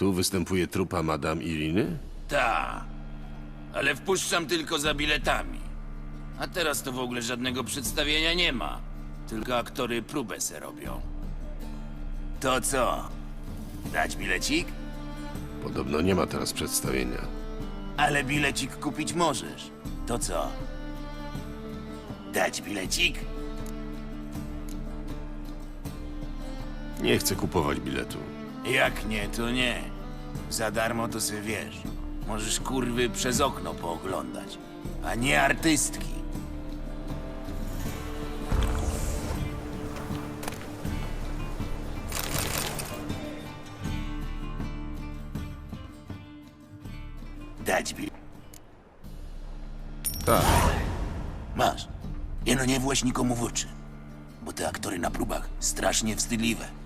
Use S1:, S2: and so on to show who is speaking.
S1: Tu występuje trupa Madame Iriny?
S2: Ta. Ale wpuszczam tylko za biletami. A teraz to w ogóle żadnego przedstawienia nie ma. Tylko aktory próbę se robią. To co? Dać bilecik?
S1: Podobno nie ma teraz przedstawienia.
S2: Ale bilecik kupić możesz. To co? Dać bilecik?
S1: Nie chcę kupować biletu.
S2: Jak nie, to nie. Za darmo to se wiesz. Możesz kurwy przez okno pooglądać, a nie artystki. Dać bi...
S1: Tak,
S2: Masz. Jeno nie właś nikomu w oczy. Bo te aktory na próbach strasznie wstydliwe.